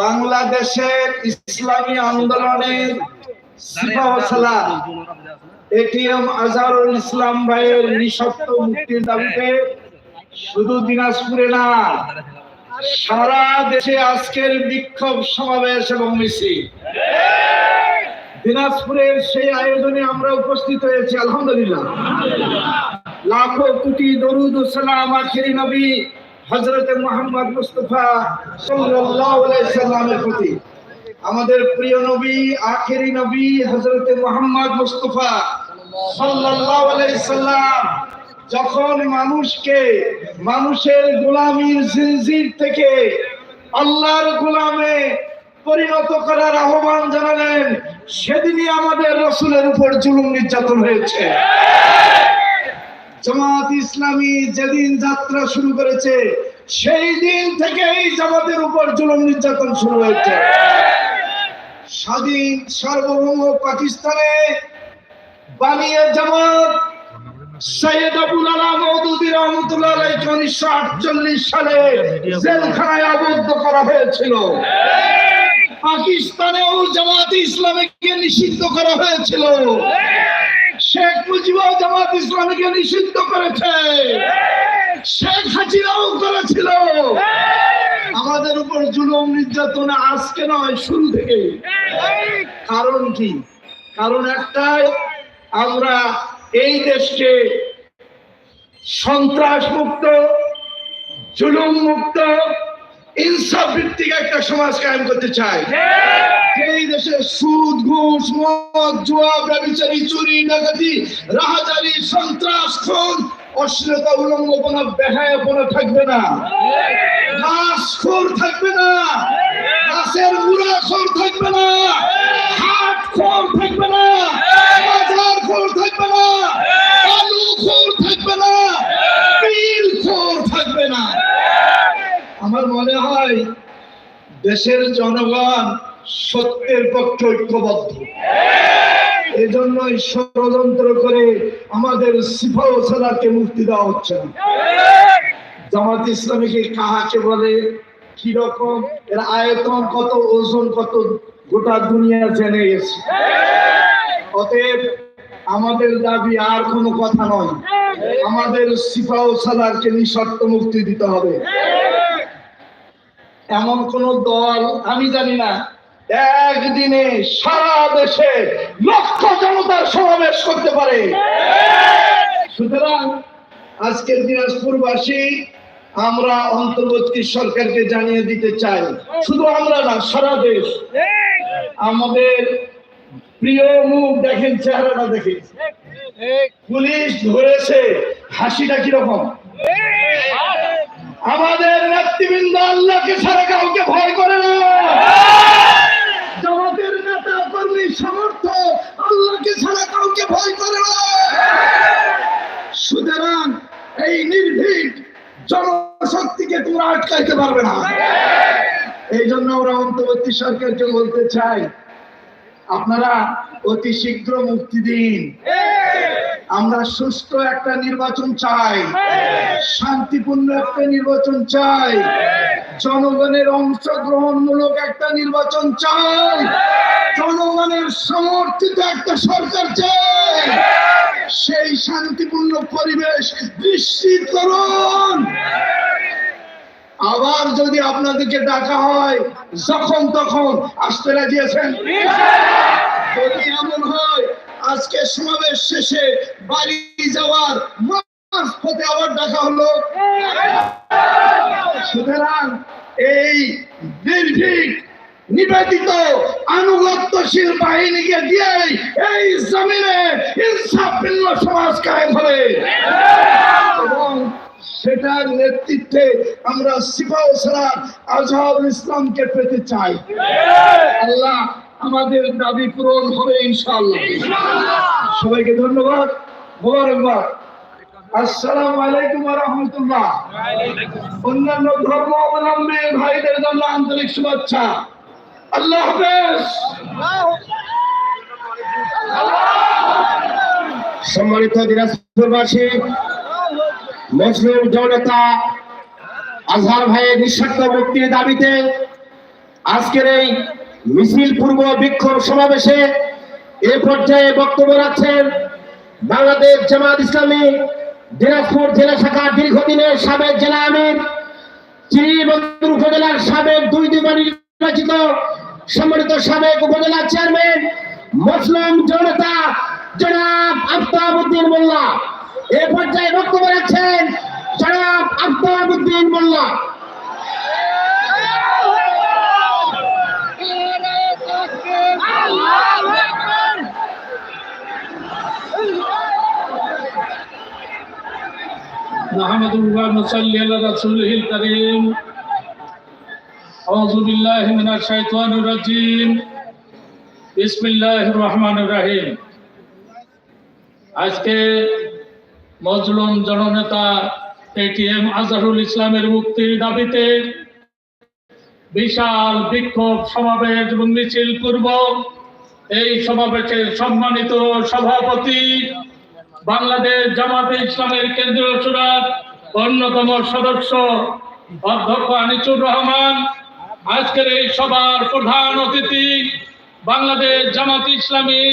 বাংলাদেশের ইসলামী আন্দোলনের এটিএম আজহারুল ইসলাম ভাইয়ের নিঃশর্ত মুক্তির দাবিতে শুধু দিনাজপুরে না, সারা দেশে আজকের বিক্ষোভ সমাবেশ এবং মিছিল। দিনাজপুরের সেই আয়োজনে আমরা উপস্থিত হয়েছি, আলহামদুলিল্লাহ। লাখো কোটি দরুদ সালাম আখিরি নবী হযরত মোহাম্মদ মুস্তফা সাল্লামের প্রতি। আমাদের প্রিয় নবী, আখিরি নবী, হযরত মুহাম্মদ মুস্তাফা সাল্লাম, যখন মানুষকে, মানুষের গোলামীর জিনজির থেকে আল্লাহর গোলামে পরিণত করার আহ্বান জানালেন, সেদিনই আমাদের রসুলের উপর জুলুম নির্যাতন হয়েছে। জামাত ইসলামী যেদিন যাত্রা শুরু করেছে, সেই দিন থেকেই জামাতের উপর জুলুম নির্যাতন শুরু হয়েছে। স্বাধীন সার্বভৌম পাকিস্তানে বানিয়ে জামাত সৈয়দ আবুল আলা মওদুদি রহমতুল্লাহ আলাইহি উনিশশো আটচল্লিশ সালে জেলখানায় আবদ্ধ করা হয়েছিল। পাকিস্তানেও জামাত ইসলামীকে নিষিদ্ধ করা হয়েছিল। শেখ মুজিবও জামাত ইসলামীকে নিষিদ্ধ করেছে। শেখ হাসিনাও করেছিল। আমাদের উপর জুলুম নির্যাতন আজকে নয়, শুরু থেকে কারণ কি? কারণ একটাই, আমরা এই দেশকে সন্ত্রাস মুক্ত জুলুম মুক্ত ইনসাফ ভিত্তিক একটা সমাজ কায়েম করতে চাই এই দেশে সুদ ঘুষ মদ জুয়া ব্যবচারি চুরি ডাকাতি রাহাজারি সন্ত্রাস খুন অশ্লীলতা উলঙ্গপনা বেহায়াপনা থাকবে না। ঘাস থাকবে দেশের জনগণ সত্যের পক্ষে ঐক্যবদ্ধ। এজন্যই ষড়যন্ত্র করে আমাদের সিফা ও সালারকে মুক্তি দেওয়া হচ্ছে না। জামাত ইসলামীকে কাহাকে বলে? কি রকম এর আয়তন কত? ওজন কত? গোটা দুনিয়া জেনে গেছে। অতএব আমাদের দাবি আর কোনো কথা নয়। আমাদের সিফা ও সালারকে নিঃশর্ত মুক্তি দিতে হবে। এমন কোন দল আমি জানি না। একদিনে সারা দেশে লক্ষ জনতার সমাবেশ করতে পারে। সুতরাং আজকের দিনাজপুরবাসী, আমরা অন্তর্বর্তী সরকারকে জানিয়ে দিতে চাই, শুধু আমরা না, সারা দেশ। আমাদের প্রিয় মুখ দেখেন, চেহারাটা দেখেন। পুলিশ ধরেছে, হাসিটা কীরকম? আমাদের নেতৃবৃন্দ আল্লাহকে ছাড়া কাউকে ভয় করে না। জামাতের নেতা, কর্মী সমর্থ আল্লাহকে ছাড়া কাউকে ভয় করে না। সুতরাং এই নির্ভীক জনশক্তিকে তোমরা আটকাইতে পারবে না। এই জন্য আমরা অন্তর্বর্তী সরকারকে বলতে চাই আপনারা অতি শীঘ্র মুক্তি দিন। আমরা সুস্থ একটা নির্বাচন চাই। শান্তিপূর্ণ একটা নির্বাচন চাই। জনগণের অংশগ্রহণমূলক একটা নির্বাচন চাই। জনগণের সমর্থিত একটা সরকার চাই। সেই শান্তিপূর্ণ পরিবেশ নিশ্চিত করুন। আবার যদি আপনাদেরকে ডাকা হয়, যখন তখন আসতে রাজি আছেন যদি এমন হয়, আজকে সমাবেশ শেষে বাড়ি যাওয়ার আবার ডাকা হলো। সুতরাং এই নির্ভীক, নিবেদিত, আনুগত্যশীল বাহিনীকে দিয়ে এই জমিনে ইনসাফিল্য সমাজ কায়েম হবে। এবং সেটার নেতৃত্বে আমরা সিফা সালার আজহারুল ইসলামকে পেতে চাই। আল্লাহ আমাদের দাবি পূরণ হবে ইনশাআল্লাহ। সবাইকে ধন্যবাদ। মোবারকবাদ। আসসালামু আলাইকুম ওয়া রাহমাতুল্লাহ। অন্যান্য ধর্ম অবলম্বী ভাইদের জন্য আন্তরিক শুভেচ্ছা। আল্লাহ হাফেজ। সম্মানিত দিনাজপুরবাসী মুসলিম জনতা, আজহার ভাইয়ের নিঃশর্ত মুক্তির দাবিতে আজকের এই মিছিল পূর্ব বিক্ষোভ সমাবেশে এ পর্যায়ে বক্তব্য রাখছেন বাংলাদেশ জামাত ইসলামী, দিনাজপুর জেলা শাখার দীর্ঘদিনের সাবেক জেলা আমির চিরিবন্দর উপজেলার সাবেক দুই দুবার নির্বাচিত সম্মানিত সাবেক উপজেলা চেয়ারম্যান মুসলিম জনতা, জনাব আফতাবুদ্দিন মোল্লা। এ পর্যায়ে বক্তব্য রাখছেন জনাব আফতাবুদ্দিন মোল্লা نحمده ونصلي على رسوله الكريم أعوذ بالله من الشيطان الرجيم بسم الله الرحمن الرحيم আজকে মজলুম জননেতা এটিএম আজহারুল ইসলামের মুক্তির দাবিতে বিশাল বিক্ষোভ সমাবেশ এবং মিছিল পূর্ব। এই সমাবেশের সম্মানিত সভাপতি বাংলাদেশ জামাতে ইসলামের কেন্দ্রীয় চূড়ার অন্যতম সদস্য অধ্যক্ষ আনিসুর রহমান। আজকের এই সভার প্রধান অতিথি বাংলাদেশ জামাত ইসলামী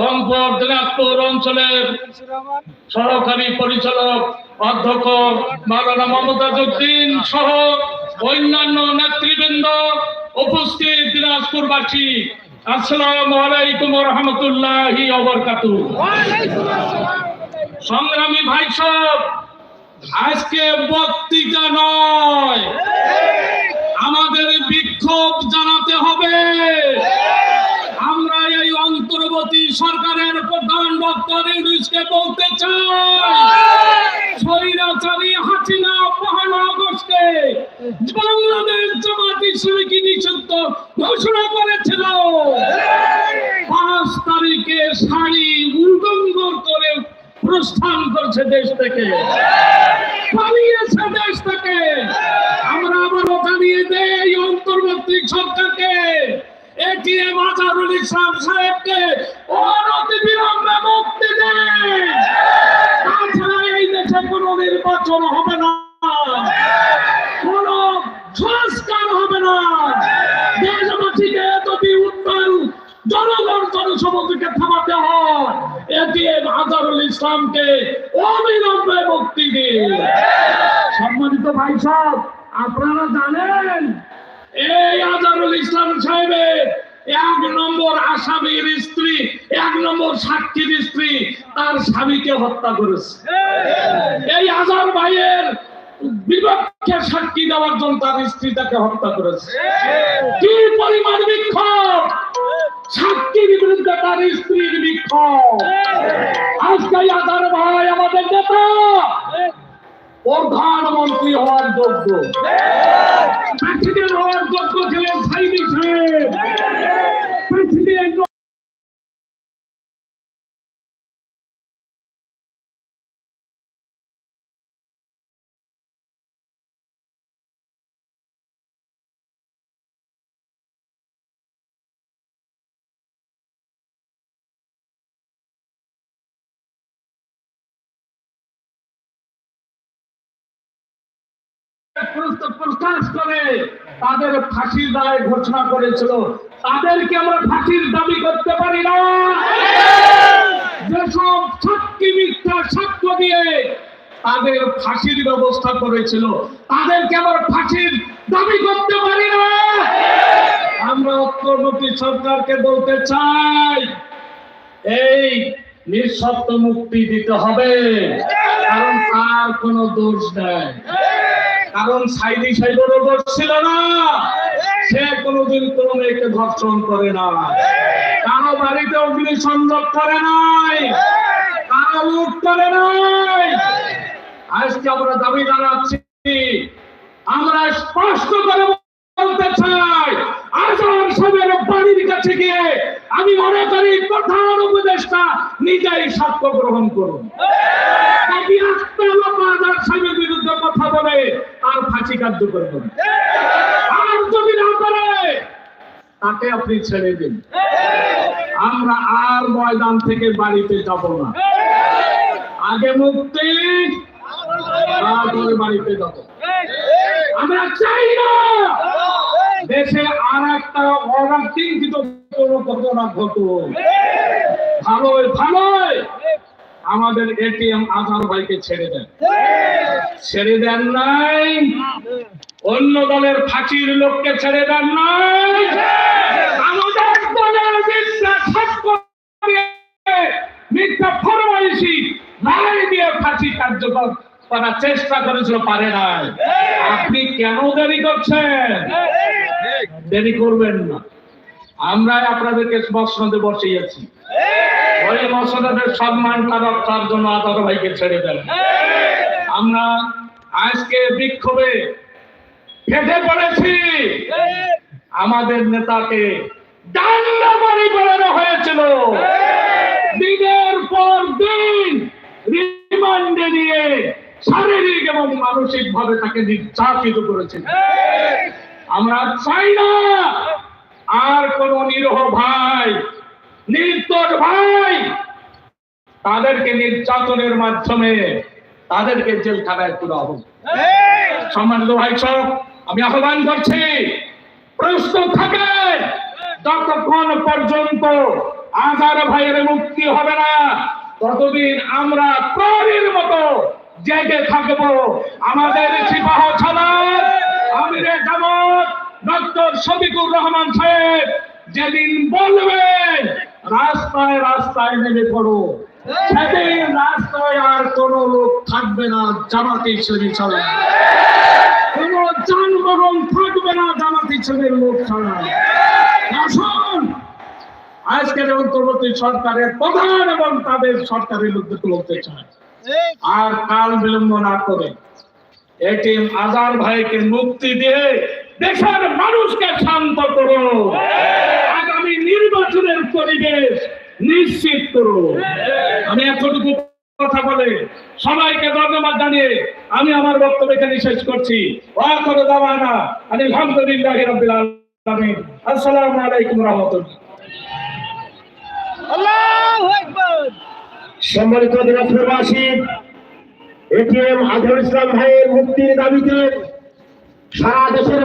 রংপুর, দিনাজপুর অঞ্চলের সহকারী পরিচালক, অধ্যক্ষ মাওলানা মমতাজউদ্দিন সহ অন্যান্য নেতৃবৃন্দ উপস্থিত দিনাজপুরবাসী। আসসালামু আলাইকুম রহমতুল্লাহি সংগ্রামী ভাই সব আজকে বক্তৃতা নয়। আমাদের বিক্ষোভ জানাতে হবে। অন্তর্বর্তী সরকারের প্রধান বক্তব্য ইউনুসকে বলতে চাই স্বৈরাচারী হাসিনা পহেলা আগস্টে বাংলাদেশ জামাত ইসলামীকে নিষিদ্ধ ঘোষণা করেছিল। পাঁচ তারিখে শাড়ি উল্লঙ্ঘ করে প্রস্থান করছে দেশ থেকে। পালিয়েছে দেশ থেকে। আমরা আবারও জানিয়ে এই অন্তর্বর্তী সরকারকে এটিএম আজহারুল ইসলাম সাহেবকে অনতি মুক্তি দেন। এই দেশে কোনো নির্বাচন হবে না। কোন সংস্কার হবে না। দেশবাসীকে যদি উত্তর জনগণ জনসমুদ্রকে থামাতে হয়, এটিএম আজহারুল ইসলামকে অবিলম্বে মুক্তি দিন। সম্মানিত ভাই সব আপনারা জানেন, এই আজহারুল ইসলাম সাহেবের এক নম্বর আসামির স্ত্রী, এক নম্বর সাক্ষীর স্ত্রী, তার স্বামীকে হত্যা করেছে। এই আজহার ভাইয়ের বিপক্ষে সাক্ষী দেওয়ার জন্য তার স্ত্রী তাকে হত্যা করেছে। কি পরিমাণ বিক্ষোভ? সাক্ষীর বিরুদ্ধে তার স্ত্রীর বিক্ষোভ। আজকে আধার ভাই আমাদের নেতা। প্রধানমন্ত্রী হওয়ার যোগ্য। হওয়ার যোগ্য ছিলেন সাহেব প্রেসিডেন্ট প্রস্ত- প্রকাশ করে তাদের ফাঁসির রায় ঘোষণা করেছিল। তাদেরকে আমরা ফাঁসির দাবি করতে পারি না। যেসব সাক্ষী মিথ্যা সাক্ষ্য দিয়ে তাদের ফাঁসির ব্যবস্থা করেছিল, তাদেরকে আমরা ফাঁসির দাবি করতে পারি না। আমরা অন্তর্বর্তী সরকারকে বলতে চাই, এই নিঃশর্ত মুক্তি দিতে হবে, কারণ তার কোনো দোষ নেই। কারণ সাইদি সাইদেরও দোষ ছিল না। সে কোনোদিন কোনো মেয়েকে ধর্ষণ করে না। কারও বাড়িতে অগ্নি সংযোগ করে নাই। কারও লুট করে নাই। আজকে আমরা দাবি জানাচ্ছি, আমরা স্পষ্ট করে বলতে চাই আজহার সাহেবের বাড়ির কাছে গিয়ে। আমি মনে করি প্রধান উপদেষ্টা নিজেই সাক্ষ্য গ্রহণ করুন। যদি সাহেবের বিরুদ্ধে কথা বলে, তার ফাঁসি কার্যকর করুন আর যদি না করে, তাকে আপনি ছেড়ে দিন। আমরা আর ময়দান থেকে বাড়িতে যাব না। আগে মুক্তি, তারপরে বাড়িতে যাব। আমরা চাই না দেশে আর একটা চিন্তিত ঘটনা ভালোই ভালোই। আমাদের এটিএম আধার ভাইকে ছেড়ে দেন। ছেড়ে দেন নাই। অন্য দলের ফাঁসির লোককে ছেড়ে দেন নাই। মিথ্যা ফরমাইশি রায় দিয়ে কার্যকর করার চেষ্টা করেছিল, পারে নাই। আপনি কেন দেরি করছেন? দেরি করবেন না। আপনাদেরকে মসনদে ওই মসনদের সম্মান করার জন্য আদার ভাইকে ছেড়ে দেন। আমরা আজকে বিক্ষোভে ফেটে পড়েছি। আমাদের নেতাকে ডান্ডা বাড়ি করানো হয়েছিল। দিনের পর দিন রিমান্ডে নিয়ে শারীরিক এবং মানসিক ভাবে তাকে নির্যাতিত করেছিল। আমরা চাই না। আর কোন নিরহ ভাই নির্দোষ ভাই তাদেরকে নির্যাতনের মাধ্যমে তাদেরকে জেলখানায় তোলা হোক। সম্মানিত ভাই সব আমি আহ্বান করছি প্রস্তুত থাকেন যতক্ষণ পর্যন্ত আজার ভাইয়ের মুক্তি হবে না ততদিন আমরা প্রহরীর মতো জেগে থাকব। আমাদের সিপাহ ছাড়ার আমিরে জামাত ডক্টর শফিকুর রহমান সাহেব যেদিন বলবেন, রাস্তায় রাস্তায় নেমে পড়ো। সেদিন রাস্তায় আর কোন লোক থাকবে না, জামাতে ইসলামী ছাড়া কোন যানবাহন থাকবে না, জামাতে ইসলামের লোক ছাড়া আজকের অন্তর্বর্তী সরকারের প্রধান এবং তাদের সরকারের লোকদের তুলতে চায় আর কাল বিলম্ব না করে এটিএম আজার ভাইকে মুক্তি দিয়ে দেশের মানুষকে শান্ত করো আগামী নির্বাচনের পরিবেশ নিশ্চিত করো আমি এতটুকু কথা বলে সবাইকে ধন্যবাদ জানিয়ে আমি আমার বক্তব্য এখানে শেষ করছি। ওয়া করে দাওয়ানা আলহামদুলিল্লাহ রাব্বিল আলামিন। আসসালামু আলাইকুম রাহমাতুল্লাহ। সম্মানিত দিনাজপুরবাসী এটিএম আজহার ইসলাম ভাইয়ের মুক্তির দাবিতে সারা দেশের